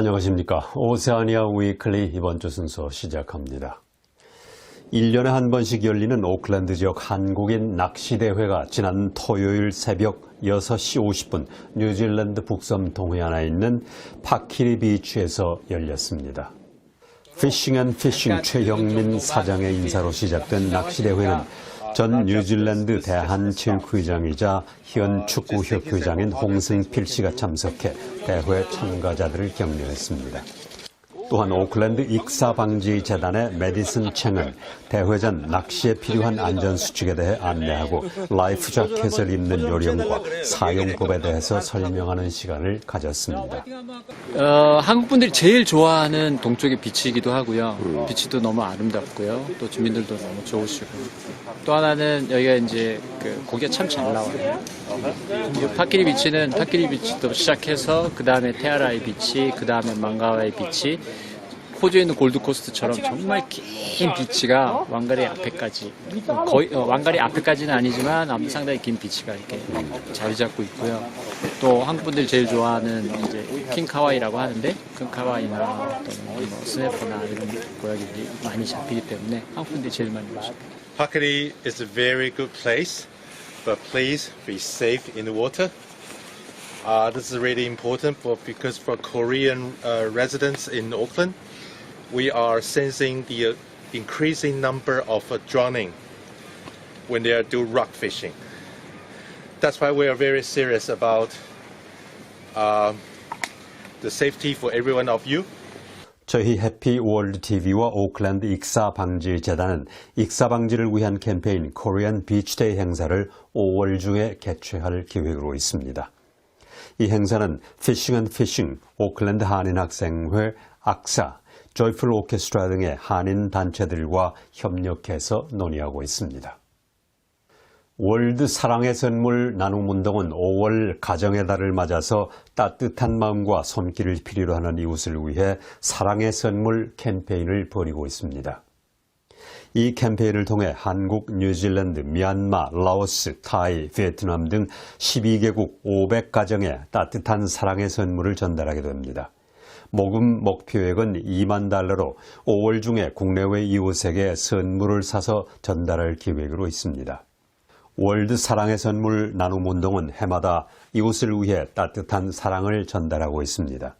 안녕하십니까. 오세아니아 위클리 이번 주 순서 시작합니다. 1년에 한 번씩 열리는 오클랜드 지역 한국인 낚시대회가 지난 토요일 새벽 6시 50분 뉴질랜드 북섬 동해안에 있는 파키리 비치에서 열렸습니다. 피싱 앤 피싱 최형민 사장의 인사로 시작된 낚시대회는 전 뉴질랜드 대한체육회장이자 현 축구협회장인 홍승필 씨가 참석해 대회 참가자들을 격려했습니다. 또한 오클랜드 익사방지 재단의 메디슨 챙은 대회 전 낚시에 필요한 안전수칙에 대해 안내하고 라이프 자켓을 입는 요령과 사용법에 대해서 설명하는 시간을 가졌습니다. 어, 한국 분들이 제일 좋아하는 동쪽의 비치이기도 하고요. 비치도 너무 아름답고요. 또 주민들도 너무 좋으시고. 또 하나는 여기가 이제 그 고기가 참 잘 나와요. 이 파키리 비치는 파키리 비치도 시작해서 그 다음에 테아라이 비치, 그 다음에 망가와이 비치, 호주에 있는 골드코스트처럼 정말 긴 비치가 왕가리 앞에까지 거의 어, 왕가리 앞에까지는 아니지만 아무튼 상당히 긴 비치가 이렇게 자리 잡고 있고요. 또 한국 분들이 제일 좋아하는 이제 킹카와이라고 하는데 킹카와이나 또는 뭐 스네퍼나 이런 고양이들이 많이 잡히기 때문에 한국 분들이 제일 많이 오십니다. Pakiri is a very good place, but please be safe in the water. Uh, this is really important for because for Korean uh, residents in Auckland, we are sensing the uh, increasing number of uh, drowning when they do rock fishing. That's why we are very serious about uh, the safety for every one of you. 저희 해피 월드 TV와 오클랜드 익사 방지 재단은 익사 방지를 위한 캠페인 코리안 비치데이 행사를 5월 중에 개최할 계획으로 있습니다. 이 행사는 피싱 앤 피싱, 오클랜드 한인학생회, 악사, 조이풀 오케스트라 등의 한인 단체들과 협력해서 논의하고 있습니다. 월드 사랑의 선물 나눔 운동은 5월 가정의 달을 맞아서 따뜻한 마음과 손길을 필요로 하는 이웃을 위해 사랑의 선물 캠페인을 벌이고 있습니다. 이 캠페인을 통해 한국, 뉴질랜드, 미얀마, 라오스, 타이, 베트남 등 12개국 500가정에 따뜻한 사랑의 선물을 전달하게 됩니다. 모금 목표액은 2만 달러로 5월 중에 국내외 이웃에게 선물을 사서 전달할 계획으로 있습니다. 월드 사랑의 선물 나눔 운동은 해마다 이웃을 위해 따뜻한 사랑을 전달하고 있습니다.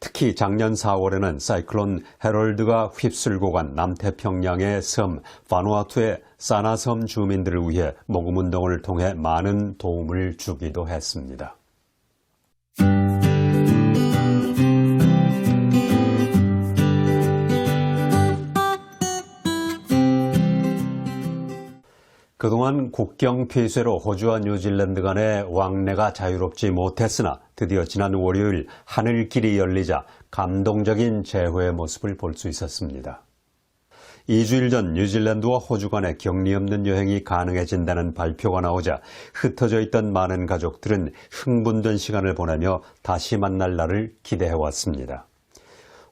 특히 작년 4월에는 사이클론 헤럴드가 휩쓸고 간 남태평양의 섬 바누아투의 사나섬 주민들을 위해 모금 운동을 통해 많은 도움을 주기도 했습니다. 그동안 국경 폐쇄로 호주와 뉴질랜드 간의 왕래가 자유롭지 못했으나 드디어 지난 월요일 하늘길이 열리자 감동적인 재회의 모습을 볼 수 있었습니다. 2주일 전 뉴질랜드와 호주 간의 격리 없는 여행이 가능해진다는 발표가 나오자 흩어져 있던 많은 가족들은 흥분된 시간을 보내며 다시 만날 날을 기대해왔습니다.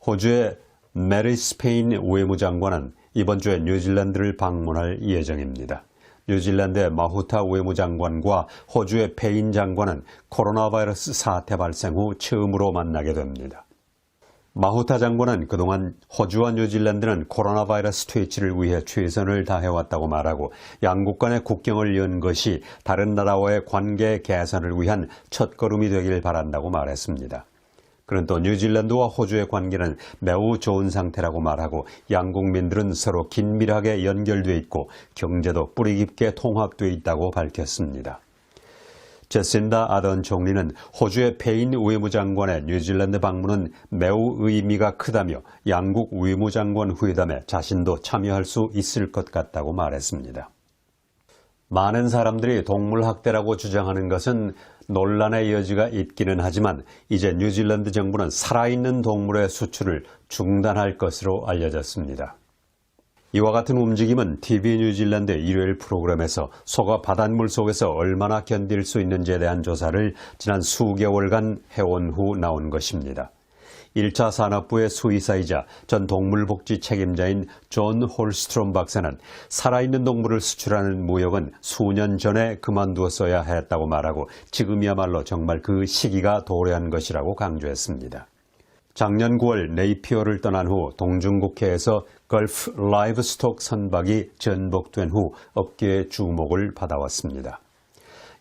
호주의 메리 스페인 외무장관은 이번 주에 뉴질랜드를 방문할 예정입니다. 뉴질랜드의 마후타 외무장관과 호주의 페인 장관은 코로나 바이러스 사태 발생 후 처음으로 만나게 됩니다. 마후타 장관은 그동안 호주와 뉴질랜드는 코로나 바이러스 퇴치를 위해 최선을 다해왔다고 말하고 양국 간의 국경을 연 것이 다른 나라와의 관계 개선을 위한 첫걸음이 되길 바란다고 말했습니다. 그는 또 뉴질랜드와 호주의 관계는 매우 좋은 상태라고 말하고 양국민들은 서로 긴밀하게 연결돼 있고 경제도 뿌리 깊게 통합돼 있다고 밝혔습니다. 제신다 아던 총리는 호주의 페인 외무장관의 뉴질랜드 방문은 매우 의미가 크다며 양국 외무장관 회담에 자신도 참여할 수 있을 것 같다고 말했습니다. 많은 사람들이 동물학대라고 주장하는 것은 논란의 여지가 있기는 하지만 이제 뉴질랜드 정부는 살아있는 동물의 수출을 중단할 것으로 알려졌습니다. 이와 같은 움직임은 TV 뉴질랜드 일요일 프로그램에서 소가 바닷물 속에서 얼마나 견딜 수 있는지에 대한 조사를 지난 수개월간 해온 후 나온 것입니다. 1차 산업부의 수의사이자 전 동물복지 책임자인 존 홀스트롬 박사는 살아있는 동물을 수출하는 무역은 수년 전에 그만두었어야 했다고 말하고 지금이야말로 정말 그 시기가 도래한 것이라고 강조했습니다. 작년 9월 네이피어를 떠난 후 동중국해에서 걸프 라이브스톡 선박이 전복된 후 업계의 주목을 받아왔습니다.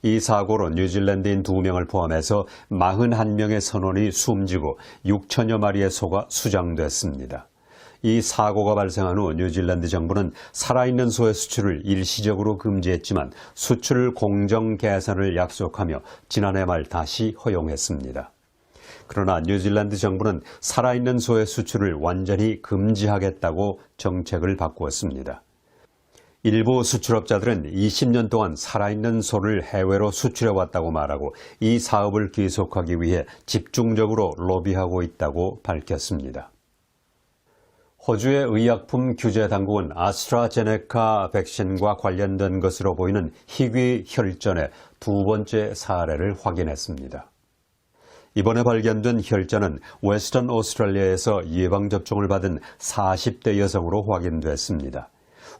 이 사고로 뉴질랜드인 2명을 포함해서 41명의 선원이 숨지고 6천여 마리의 소가 수장됐습니다. 이 사고가 발생한 후 뉴질랜드 정부는 살아있는 소의 수출을 일시적으로 금지했지만 수출 공정 개선을 약속하며 지난해 말 다시 허용했습니다. 그러나 뉴질랜드 정부는 살아있는 소의 수출을 완전히 금지하겠다고 정책을 바꾸었습니다. 일부 수출업자들은 20년 동안 살아있는 소를 해외로 수출해 왔다고 말하고 이 사업을 계속하기 위해 집중적으로 로비하고 있다고 밝혔습니다. 호주의 의약품 규제 당국은 아스트라제네카 백신과 관련된 것으로 보이는 희귀 혈전의 두 번째 사례를 확인했습니다. 이번에 발견된 혈전은 웨스턴 오스트레일리아에서 예방접종을 받은 40대 여성으로 확인됐습니다.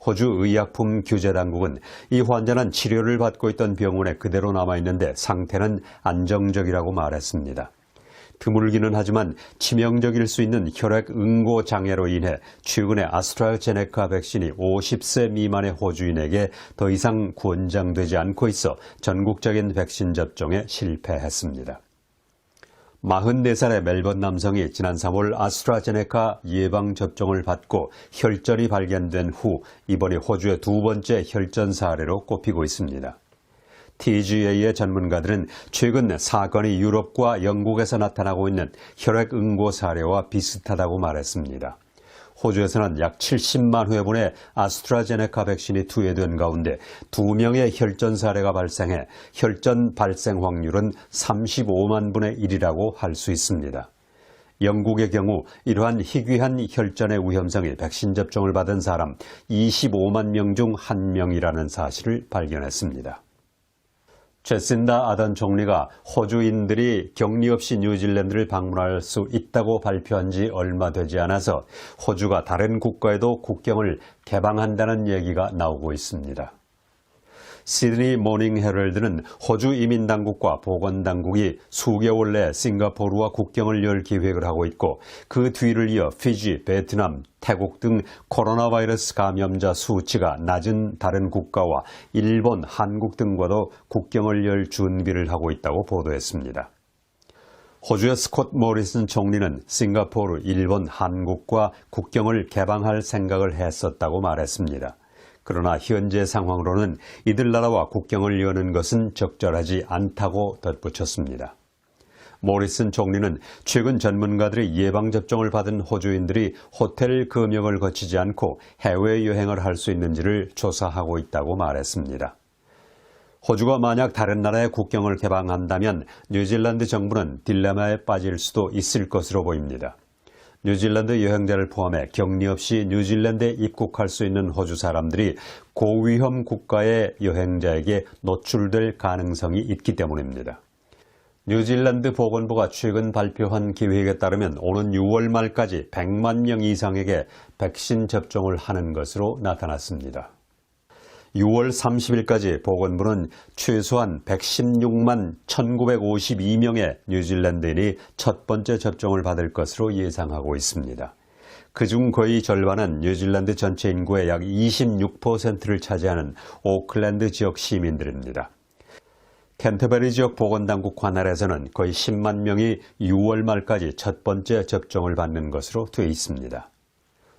호주 의약품 규제 당국은 이 환자는 치료를 받고 있던 병원에 그대로 남아있는데 상태는 안정적이라고 말했습니다. 드물기는 하지만 치명적일 수 있는 혈액 응고 장애로 인해 최근에 아스트라제네카 백신이 50세 미만의 호주인에게 더 이상 권장되지 않고 있어 전국적인 백신 접종에 실패했습니다. 44살의 멜번 남성이 지난 3월 아스트라제네카 예방접종을 받고 혈전이 발견된 후 이번이 호주의 두 번째 혈전 사례로 꼽히고 있습니다. TGA의 전문가들은 최근 사건이 유럽과 영국에서 나타나고 있는 혈액 응고 사례와 비슷하다고 말했습니다. 호주에서는 약 70만 회분의 아스트라제네카 백신이 투여된 가운데 2명의 혈전 사례가 발생해 혈전 발생 확률은 35만 분의 1이라고 할 수 있습니다. 영국의 경우 이러한 희귀한 혈전의 위험성이 백신 접종을 받은 사람 25만 명 중 1명이라는 사실을 발견했습니다. 제신다 아던 총리가 호주인들이 격리 없이 뉴질랜드를 방문할 수 있다고 발표한 지 얼마 되지 않아서 호주가 다른 국가에도 국경을 개방한다는 얘기가 나오고 있습니다. 시드니 모닝 헤럴드는 호주 이민당국과 보건당국이 수개월 내 싱가포르와 국경을 열 계획을 하고 있고 그 뒤를 이어 피지, 베트남, 태국 등 코로나 바이러스 감염자 수치가 낮은 다른 국가와 일본, 한국 등과도 국경을 열 준비를 하고 있다고 보도했습니다. 호주의 스콧 모리슨 총리는 싱가포르, 일본, 한국과 국경을 개방할 생각을 했었다고 말했습니다. 그러나 현재 상황으로는 이들 나라와 국경을 여는 것은 적절하지 않다고 덧붙였습니다. 모리슨 총리는 최근 전문가들의 예방접종을 받은 호주인들이 호텔 금역을 거치지 않고 해외여행을 할 수 있는지를 조사하고 있다고 말했습니다. 호주가 만약 다른 나라의 국경을 개방한다면 뉴질랜드 정부는 딜레마에 빠질 수도 있을 것으로 보입니다. 뉴질랜드 여행자를 포함해 격리 없이 뉴질랜드에 입국할 수 있는 호주 사람들이 고위험 국가의 여행자에게 노출될 가능성이 있기 때문입니다. 뉴질랜드 보건부가 최근 발표한 계획에 따르면 오는 6월 말까지 100만 명 이상에게 백신 접종을 하는 것으로 나타났습니다. 6월 30일까지 보건부는 최소한 116만 1952명의 뉴질랜드인이 첫 번째 접종을 받을 것으로 예상하고 있습니다. 그중 거의 절반은 뉴질랜드 전체 인구의 약 26%를 차지하는 오클랜드 지역 시민들입니다. 캔터베리 지역 보건당국 관할에서는 거의 10만 명이 6월 말까지 첫 번째 접종을 받는 것으로 되어 있습니다.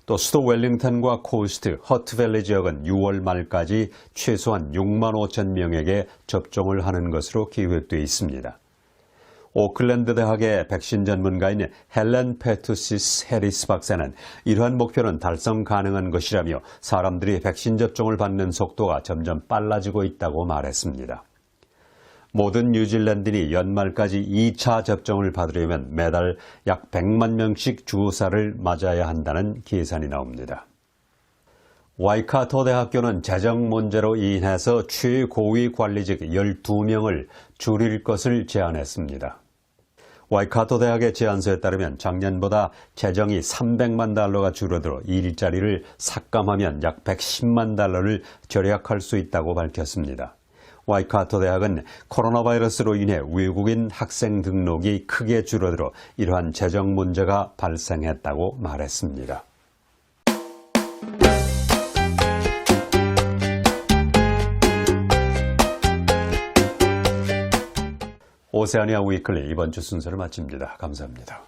또 수도 웰링턴과 코스트, 허트밸리 지역은 6월 말까지 최소한 6만 5천 명에게 접종을 하는 것으로 계획되어 있습니다. 오클랜드 대학의 백신 전문가인 헬렌 페투시스 해리스 박사는 이러한 목표는 달성 가능한 것이라며 사람들이 백신 접종을 받는 속도가 점점 빨라지고 있다고 말했습니다. 모든 뉴질랜드인이 연말까지 2차 접종을 받으려면 매달 약 100만 명씩 주사를 맞아야 한다는 계산이 나옵니다. 와이카토 대학교는 재정 문제로 인해서 최고위 관리직 12명을 줄일 것을 제안했습니다. 와이카토 대학의 제안서에 따르면 작년보다 재정이 300만 달러가 줄어들어 일자리를 삭감하면 약 110만 달러를 절약할 수 있다고 밝혔습니다. 와이카토 대학은 코로나 바이러스로 인해 외국인 학생 등록이 크게 줄어들어 이러한 재정 문제가 발생했다고 말했습니다. 오세아니아 위클리 이번 주 순서를 마칩니다. 감사합니다.